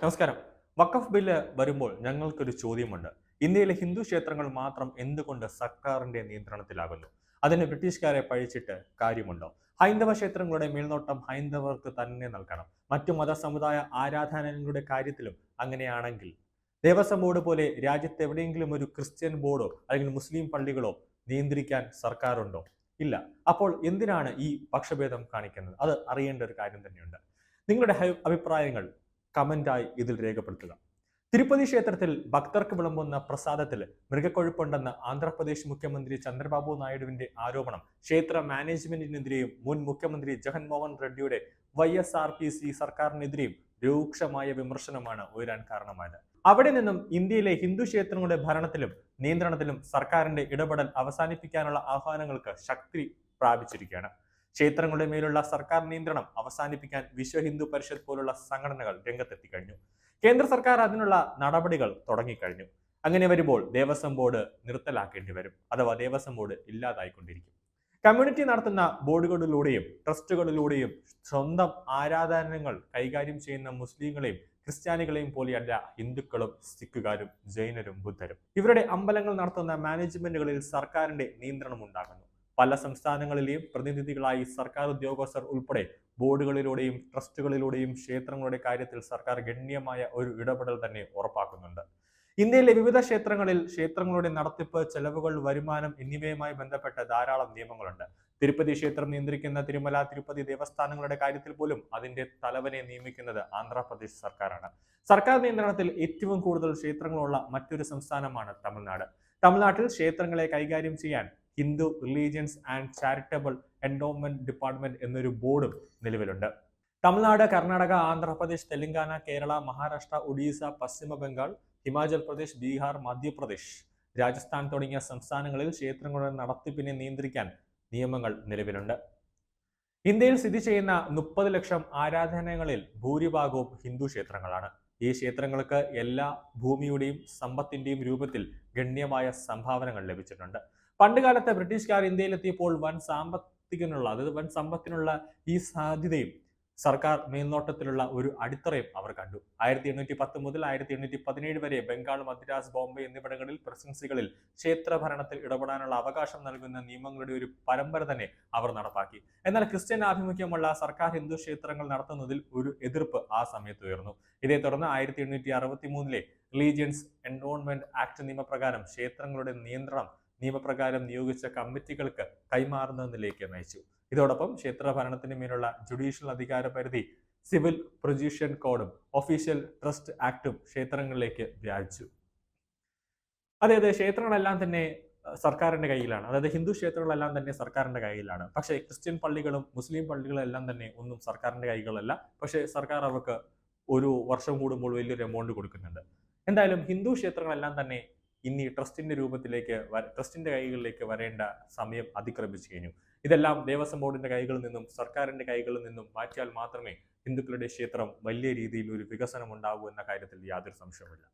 നമസ്കാരം. വഖഫ് ബില്ല് വരുമ്പോൾ ഞങ്ങൾക്കൊരു ചോദ്യമുണ്ട്. ഇന്ത്യയിലെ ഹിന്ദു ക്ഷേത്രങ്ങൾ മാത്രം എന്തുകൊണ്ട് സർക്കാരിന്റെ നിയന്ത്രണത്തിലാകുന്നു? അതിന് ബ്രിട്ടീഷുകാരെ പഴിച്ചിട്ട് കാര്യമുണ്ടോ? ഹൈന്ദവ ക്ഷേത്രങ്ങളുടെ മേൽനോട്ടം ഹൈന്ദവർക്ക് തന്നെ നൽകണം. മറ്റു മത സമുദായ ആരാധനകളുടെ കാര്യത്തിലും അങ്ങനെയാണെങ്കിൽ ദേവസ്വം ബോർഡ് പോലെ രാജ്യത്ത് എവിടെയെങ്കിലും ഒരു ക്രിസ്ത്യൻ ബോർഡോ അല്ലെങ്കിൽ മുസ്ലിം പള്ളികളോ നിയന്ത്രിക്കാൻ സർക്കാരുണ്ടോ? ഇല്ല. അപ്പോൾ എന്തിനാണ് ഈ പക്ഷഭേദം കാണിക്കുന്നത്? അത് അറിയേണ്ട ഒരു കാര്യം തന്നെയുണ്ട്. നിങ്ങളുടെ അഭിപ്രായങ്ങൾ കമന്റായി ഇതിൽ രേഖപ്പെടുത്തുക. തിരുപ്പതി ക്ഷേത്രത്തിൽ ഭക്തർക്ക് വിളമ്പുന്ന പ്രസാദത്തിൽ മൃഗക്കൊഴുപ്പുണ്ടെന്ന ആന്ധ്രാപ്രദേശ് മുഖ്യമന്ത്രി ചന്ദ്രബാബു നായിഡുവിന്റെ ആരോപണം. ക്ഷേത്ര മാനേജ്മെന്റിനെതിരെയും മുൻ മുഖ്യമന്ത്രി Jaganmohan റെഡ്ഡിയുടെ Y S R P C സർക്കാരിനെതിരെയും രൂക്ഷമായ വിമർശനമാണ് ഉയരാൻ കാരണമായത്. അവിടെ നിന്നും ഇന്ത്യയിലെ ഹിന്ദു ക്ഷേത്രങ്ങളുടെ ഭരണത്തിലും നിയന്ത്രണത്തിലും സർക്കാരിന്റെ ഇടപെടൽ അവസാനിപ്പിക്കാനുള്ള ആഹ്വാനങ്ങൾക്ക് ശക്തി പ്രാപിച്ചിരിക്കുകയാണ്. ക്ഷേത്രങ്ങളുടെ മേലുള്ള സർക്കാർ നിയന്ത്രണം അവസാനിപ്പിക്കാൻ വിശ്വ ഹിന്ദു പരിഷത്ത് പോലുള്ള സംഘടനകൾ രംഗത്തെത്തി കഴിഞ്ഞു കേന്ദ്ര സർക്കാർ അതിനുള്ള നടപടികൾ തുടങ്ങിക്കഴിഞ്ഞു. അങ്ങനെ വരുമ്പോൾ ദേവസ്വം ബോർഡ് നിർത്തലാക്കേണ്ടി വരും അഥവാ ദേവസ്വം ബോർഡ് ഇല്ലാതായിക്കൊണ്ടിരിക്കും. കമ്മ്യൂണിറ്റി നടത്തുന്ന ബോർഡുകളിലൂടെയും ട്രസ്റ്റുകളിലൂടെയും സ്വന്തം ആരാധനകൾ കൈകാര്യം ചെയ്യുന്ന മുസ്ലിങ്ങളെയും ക്രിസ്ത്യാനികളെയും പോലെയല്ല ഹിന്ദുക്കളും സിഖുകാരും ജൈനരും ബുദ്ധരും. ഇവരുടെ അമ്പലങ്ങൾ നടത്തുന്ന മാനേജ്മെന്റുകളിൽ സർക്കാരിന്റെ നിയന്ത്രണം ഉണ്ടാകുന്നു. പല സംസ്ഥാനങ്ങളിലെയും പ്രതിനിധികളായി സർക്കാർ ഉദ്യോഗസ്ഥർ ഉൾപ്പെടെ ബോർഡുകളിലൂടെയും ട്രസ്റ്റുകളിലൂടെയും ക്ഷേത്രങ്ങളുടെ കാര്യത്തിൽ സർക്കാർ ഗണ്യമായ ഒരു ഇടപെടൽ തന്നെ ഉറപ്പാക്കുന്നുണ്ട്. ഇന്ത്യയിലെ വിവിധ ക്ഷേത്രങ്ങളിൽ ക്ഷേത്രങ്ങളുടെ നടത്തിപ്പ് ചെലവുകൾ വരുമാനം എന്നിവയുമായി ബന്ധപ്പെട്ട ധാരാളം നിയമങ്ങളുണ്ട്. തിരുപ്പതി ക്ഷേത്രം നിയന്ത്രിക്കുന്ന തിരുമല തിരുപ്പതി ദേവസ്ഥാനങ്ങളുടെ കാര്യത്തിൽ പോലും അതിന്റെ തലവനെ നിയമിക്കുന്നത് ആന്ധ്രാപ്രദേശ് സർക്കാരാണ്. സർക്കാർ നിയന്ത്രണത്തിൽ ഏറ്റവും കൂടുതൽ ക്ഷേത്രങ്ങളുള്ള മറ്റൊരു സംസ്ഥാനമാണ് തമിഴ്നാട്. തമിഴ്നാട്ടിൽ ക്ഷേത്രങ്ങളെ കൈകാര്യം ചെയ്യാൻ Hindu religions and charitable endowment department എന്നൊരു ബോർഡും നിലവിലുണ്ട്. തമിഴ്നാട് കർണാടക ആന്ധ്രാപ്രദേശ് തെലങ്കാന കേരള മഹാരാഷ്ട്ര ഒഡീസ പശ്ചിമ ബംഗാൾ ഹിമാചൽ പ്രദേശ് ബീഹാർ മധ്യപ്രദേശ് രാജസ്ഥാൻ തുടങ്ങിയ സംസ്ഥാനങ്ങളിൽ ക്ഷേത്രങ്ങളുടെ നടത്തിപ്പിനെ നിയന്ത്രിക്കാൻ നിയമങ്ങൾ നിലവിലുണ്ട്. ഇന്ത്യയിൽ സ്ഥിതി ചെയ്യുന്ന മുപ്പത് ലക്ഷം ആരാധനകളിൽ ഭൂരിഭാഗവും ഹിന്ദു ക്ഷേത്രങ്ങളാണ്. ഈ ക്ഷേത്രങ്ങൾക്ക് എല്ലാ ഭൂമിയുടെയും സമ്പത്തിന്റെയും രൂപത്തിൽ ഗണ്യമായ സംഭാവനകൾ ലഭിച്ചിട്ടുണ്ട്. പണ്ടുകാലത്ത് ബ്രിട്ടീഷുകാർ ഇന്ത്യയിലെത്തിയപ്പോൾ വൻ സാമ്പത്തികനുള്ള അതായത് വൻ സമ്പത്തിനുള്ള ഈ സാധ്യതയും സർക്കാർ മേൽനോട്ടത്തിലുള്ള ഒരു അടിത്തറയും അവർ കണ്ടു. ആയിരത്തി എണ്ണൂറ്റി പത്ത് മുതൽ ആയിരത്തി എണ്ണൂറ്റി പതിനേഴ് വരെ ബംഗാൾ മദ്രാസ് ബോംബെ എന്നിവിടങ്ങളിൽ പ്രസിഡൻസികളിൽ ക്ഷേത്ര ഭരണത്തിൽ ഇടപെടാനുള്ള അവകാശം നൽകുന്ന നിയമങ്ങളുടെ ഒരു പരമ്പര തന്നെ അവർ നടപ്പാക്കി. എന്നാൽ ക്രിസ്ത്യൻ ആഭിമുഖ്യമുള്ള സർക്കാർ ഹിന്ദു ക്ഷേത്രങ്ങൾ നടത്തുന്നതിൽ ഒരു എതിർപ്പ് ആ സമയത്ത് ഉയർന്നു. ഇതേ തുടർന്ന് ആയിരത്തി എണ്ണൂറ്റി അറുപത്തി മൂന്നിലെ റിലീജിയൻസ് എൻഡോൺമെന്റ് ആക്ട് നിയമപ്രകാരം ക്ഷേത്രങ്ങളുടെ നിയന്ത്രണം നിയമപ്രകാരം നിയോഗിച്ച കമ്മിറ്റികൾക്ക് കൈമാറുന്നതിലേക്ക് നയിച്ചു. ഇതോടൊപ്പം ക്ഷേത്ര ഭരണത്തിന് മേലുള്ള ജുഡീഷ്യൽ അധികാര പരിധി സിവിൽ പ്രൊജ്യൂഷൻ കോഡും ഒഫീഷ്യൽ ട്രസ്റ്റ് ആക്ടും ക്ഷേത്രങ്ങളിലേക്ക് വ്യാപിച്ചു അതായത് ക്ഷേത്രങ്ങളെല്ലാം തന്നെ സർക്കാരിന്റെ കയ്യിലാണ്. അതായത് ഹിന്ദു ക്ഷേത്രങ്ങളെല്ലാം തന്നെ സർക്കാരിന്റെ കയ്യിലാണ്. പക്ഷേ ക്രിസ്ത്യൻ പള്ളികളും മുസ്ലിം പള്ളികളും എല്ലാം തന്നെ ഒന്നും സർക്കാരിന്റെ കൈകളല്ല പക്ഷേ സർക്കാർ അവർക്ക് ഒരു വർഷം കൂടുമ്പോൾ വലിയൊരു എമൗണ്ട് കൊടുക്കുന്നുണ്ട്. എന്തായാലും ഹിന്ദു ക്ഷേത്രങ്ങളെല്ലാം തന്നെ ഇനി ട്രസ്റ്റിന്റെ രൂപത്തിലേക്ക് ട്രസ്റ്റിന്റെ കൈകളിലേക്ക് വരേണ്ട സമയം അതിക്രമിച്ചു കഴിഞ്ഞു. ഇതെല്ലാം ദേവസ്വം ബോർഡിന്റെ കൈകളിൽ നിന്നും സർക്കാരിന്റെ കൈകളിൽ നിന്നും മാറ്റിയാൽ മാത്രമേ ഹിന്ദുക്കളുടെ ക്ഷേത്രം വലിയ രീതിയിൽ ഒരു വികസനം ഉണ്ടാകൂ എന്ന കാര്യത്തിൽ യാതൊരു സംശയവുമില്ല.